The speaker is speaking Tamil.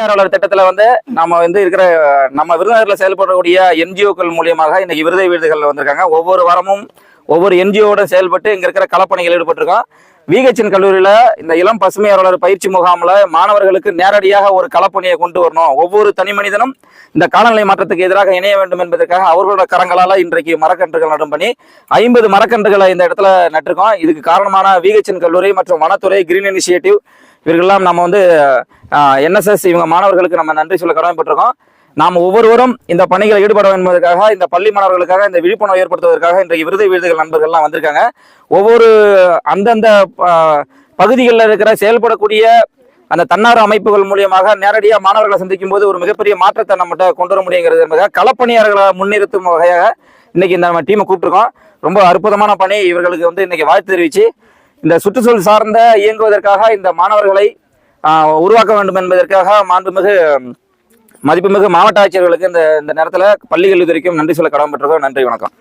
ஆர்வலர் திட்டத்துல வந்து நம்ம வந்து இருக்கிற நம்ம விருதுநகர்ல செயல்படக்கூடிய என்ஜிஓக்கள் மூலியமாக இன்னைக்கு விருதை விருதுகள் வந்திருக்காங்க. ஒவ்வொரு வாரமும் ஒவ்வொரு என்ஜிஓட செயல்பட்டு இங்க இருக்கிற களப்பணிகள் ஈடுபட்டிருக்கோம். விஹெச்என் கல்லூரியில இந்த இளம் பசுமை பயிற்சி முகாம்ல மாணவர்களுக்கு நேரடியாக ஒரு களப்பணியை கொண்டு வரணும். ஒவ்வொரு தனி மனிதனும் இந்த காலநிலை மாற்றத்துக்கு எதிராக இணைய வேண்டும் என்பதற்காக அவர்களோட கரங்களால இன்றைக்கு மரக்கன்றுகள் நடும் பண்ணி ஐம்பது மரக்கன்றுகளை இந்த இடத்துல நட்டிருக்கோம். இதுக்கு காரணமான விஹெச்என் கல்லூரி மற்றும் வனத்துறை கிரீன் இனிஷியேட்டிவ் இவர்களெல்லாம் நம்ம வந்து என்எஸ்எஸ் இவங்க மாணவர்களுக்கு நம்ம நன்றி சொல்ல கடமைப்பட்டிருக்கோம். நாம் ஒவ்வொருவரும் இந்த பணிகளில் ஈடுபட என்பதற்காக இந்த பள்ளி மாணவர்களுக்காக இந்த விழிப்புணர்வு ஏற்படுத்துவதற்காக இன்றைக்கு விருதை விருதுகள் நண்பர்கள்லாம் வந்திருக்காங்க. ஒவ்வொரு அந்தந்த பகுதிகளில் இருக்கிற செயல்படக்கூடிய அந்த தன்னார் அமைப்புகள் மூலியமாக நேரடியாக மாணவர்களை சந்திக்கும் போது ஒரு மிகப்பெரிய மாற்றத்தை நம்மகிட்ட கொண்டு வர முடியுங்கிறது என்பதாக களப்பணியாளர்களை முன்னிறுத்தும் வகையாக இன்னைக்கு இந்த நம்ம டீமை கூப்பிட்டுருக்கோம். ரொம்ப அற்புதமான பணி இவர்களுக்கு வந்து இன்னைக்கு வாழ்த்து தெரிவித்து இந்த சுற்றுச்சூழல் சார்ந்த இயங்குவதற்காக இந்த மாணவர்களை உருவாக்க வேண்டும் என்பதற்காக மாண்புமிகு மதிப்புமிகு மாவட்ட ஆட்சியர்களுக்கு இந்த இந்த நேரத்தில் பள்ளிகள் வரைக்கும் நன்றி சொல்ல கடமைப்பட்டிருக்கோம் நன்றி வணக்கம்.